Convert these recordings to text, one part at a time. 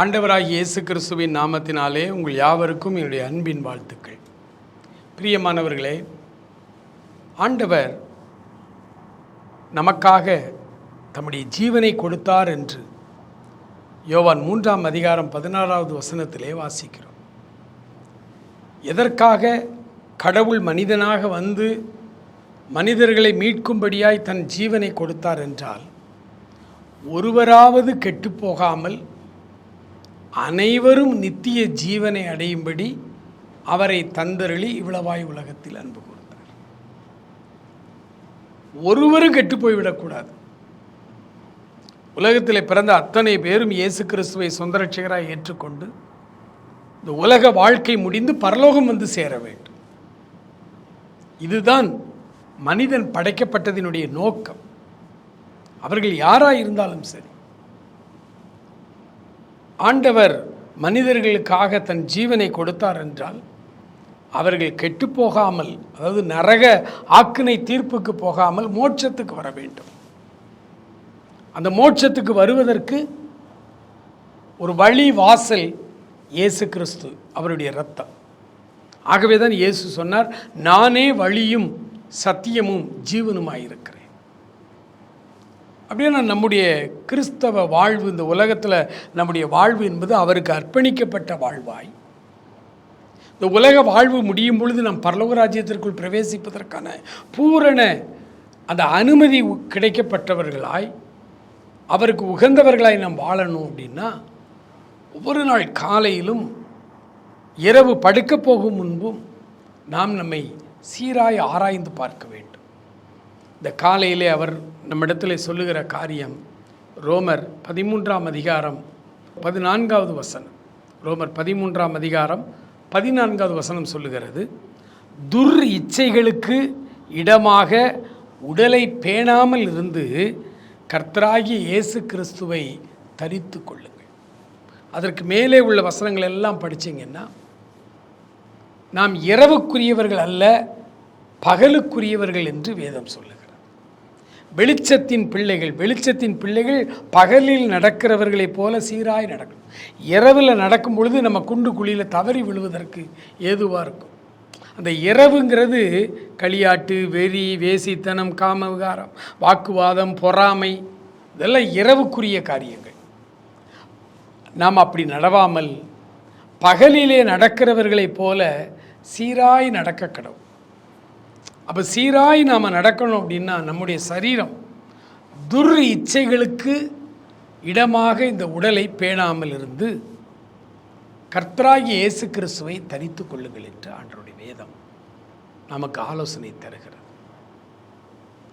ஆண்டவராகிய இயேசு கிறிஸ்துவின் நாமத்தினாலே உங்கள் யாவருக்கும் என்னுடைய அன்பின் வாழ்த்துக்கள். பிரியமானவர்களே ஆண்டவர் நமக்காக தம்முடைய ஜீவனை கொடுத்தார் என்று யோவான் மூன்றாம் அதிகாரம் பதினாறாவது வசனத்திலே வாசிக்கிறோம். எதற்காக கடவுள் மனிதனாக வந்து மனிதர்களை மீட்கும்படியாய் தன் ஜீவனை கொடுத்தார் என்றால் ஒருவராவது கெட்டுப்போகாமல் அனைவரும் நித்திய ஜீவனை அடையும்படி அவரை தந்தருளி இவ்வளவாய் உலகத்தில் அன்பு கொடுத்தார் ஒருவரும் கெட்டு போய்விடக்கூடாது உலகத்தில் பிறந்த அத்தனை பேரும் இயேசு கிறிஸ்துவை சொந்த ஏற்றுக்கொண்டு இந்த உலக வாழ்க்கை முடிந்து பரலோகம் வந்து சேர வேண்டும். இதுதான் மனிதன் படைக்கப்பட்டதினுடைய நோக்கம். அவர்கள் யாராக இருந்தாலும் சரி. ஆண்டவர் மனிதர்களுக்காக தன் ஜீவனை கொடுத்தார் என்றால் அவர்கள் கெட்டுப்போகாமல் அதாவது நரக ஆக்கினை தீர்ப்புக்கு போகாமல் மோட்சத்துக்கு வர வேண்டும். அந்த மோட்சத்துக்கு வருவதற்கு ஒரு வழி வாசல் இயேசு கிறிஸ்து அவருடைய ரத்தம் ஆகவே தான் இயேசு சொன்னார் நானே வழியும் சத்தியமும் ஜீவனுமாயிருக்கிறேன். அப்படின்னா நம்முடைய கிறிஸ்தவ வாழ்வு இந்த உலகத்தில் நம்முடைய வாழ்வு என்பது அவருக்கு அர்ப்பணிக்கப்பட்ட வாழ்வாய். இந்த உலக வாழ்வு முடியும் பொழுது நாம் பரலோக ராஜ்யத்திற்குள் பிரவேசிப்பதற்கான பூரண அந்த அனுமதி கிடைக்கப்பட்டவர்களாய் அவருக்கு உகந்தவர்களாய் நாம் வாழணும் அப்படின்னா ஒவ்வொரு நாள் காலையிலும் இரவு படுக்க போகும் முன்பும் நாம் நம்மை சீராய் ஆராய்ந்து பார்க்க வேண்டும். இந்த காலையிலே அவர் நம்மிடத்தில் சொல்லுகிற காரியம் ரோமர் பதிமூன்றாம் அதிகாரம் பதினான்காவது வசனம். ரோமர் பதிமூன்றாம் அதிகாரம் பதினான்காவது வசனம் சொல்லுகிறது துர் இச்சைகளுக்கு இடமாக உடலை பேணாமல் இருந்து கர்த்தராகிய இயேசு கிறிஸ்துவை தரித்து கொள்ளுங்கள். அதற்கு மேலே உள்ள வசனங்கள் எல்லாம் படிச்சீங்கன்னா நாம் இரவுக்குரியவர்கள் அல்ல பகலுக்குரியவர்கள் என்று வேதம் சொல்லுங்கள் வெளிச்சத்தின் பிள்ளைகள் வெளிச்சத்தின் பிள்ளைகள் பகலில் நடக்கிறவர்களைப் போல சீராய் நடக்கணும் இரவில் நடக்கும் பொழுது நம்ம குண்டு குழியில் தவறி விழுவதற்கு ஏதுவாக இருக்கும்? அந்த இரவுங்கிறது களியாட்டு வெறி வேசித்தனம் காம விகாரம் வாக்குவாதம் பொறாமை இதெல்லாம் இரவுக்குரிய காரியங்கள். நாம் அப்படி நடவாமல் பகலிலே நடக்கிறவர்களைப் போல சீராய் நடக்க கடவுள். அப்போ சீராய் நாம் நடக்கணும் அப்படின்னா நம்முடைய சரீரம் துர் இச்சைகளுக்கு இடமாக இந்த உடலை பேணாமல் இருந்து கர்த்தராகி இயேசு கிறிஸ்துவை தரித்து கொள்ளுங்கள் என்று ஆண்டருடைய வேதம் நமக்கு ஆலோசனை தருகிறது.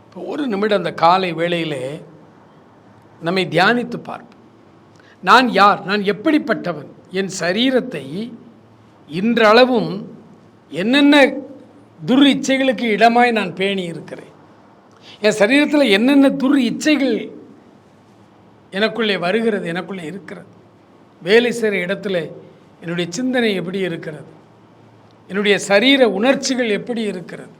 இப்போ ஒரு நிமிடம் அந்த காலை வேளையிலே நம்மை தியானித்து பார்ப்போம். நான் யார்? நான் எப்படிப்பட்டவன்? என் சரீரத்தை இன்றளவும் என்னென்ன துர் இச்சைகளுக்கு இடமாய் நான் பேணி இருக்கிறேன். என் சரீரத்தில் என்னென்ன துர் இச்சைகள் எனக்குள்ளே வருகிறது எனக்குள்ளே இருக்கிறது. வேலை செய்கிற இடத்துல என்னுடைய சிந்தனை எப்படி இருக்கிறது? என்னுடைய சரீர உணர்ச்சிகள் எப்படி இருக்கிறது?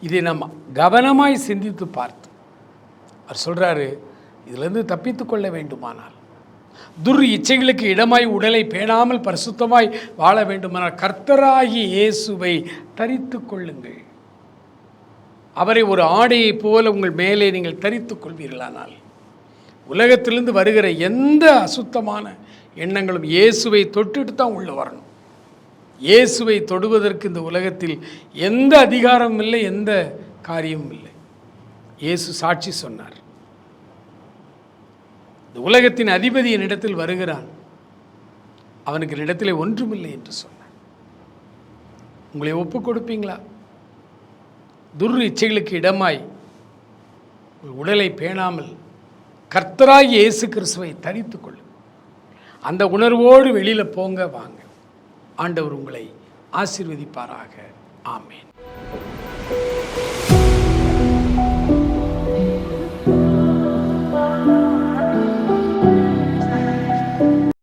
இதை நம்ம கவனமாய் சிந்தித்து பார்த்து அவர் சொல்கிறாரு இதிலிருந்து தப்பித்து கொள்ள வேண்டுமானால் துர் இச்சைகளுக்கு இடமாய் உடலை பேணாமல் பரிசுத்தமாய் வாழ வேண்டுமானால் கர்த்தராகி இயேசுவை தரித்து கொள்ளுங்கள். அவரை ஒரு ஆடையைப் போல உங்கள் மேலே நீங்கள் தரித்து கொள்வீர்களானால் உலகத்திலிருந்து வருகிற எந்த அசுத்தமான எண்ணங்களும் இயேசுவை தொட்டுட்டு தான் உள்ளே வரணும். இயேசுவை தொடுவதற்கு இந்த உலகத்தில் எந்த அதிகாரமும் இல்லை எந்த காரியமும் இல்லை. இயேசு சாட்சி சொன்னார். இந்த உலகத்தின் அதிபதி என்னிடத்தில் வருகிறான். அவனுக்கு என்னிடத்திலே ஒன்றுமில்லை என்று சொன்னான். உங்களை ஒப்பு கொடுப்பீங்களா? துர் இச்சைகளுக்கு இடமாய் உடலை பேணாமல் கர்த்தராய் இயேசு கிறிஸ்துவை தரித்து கொள்ளும் அந்த உணர்வோடு வெளியில் போங்க வாங்க. ஆண்டவர் உங்களை ஆசீர்வதிப்பாராக. ஆமேன்.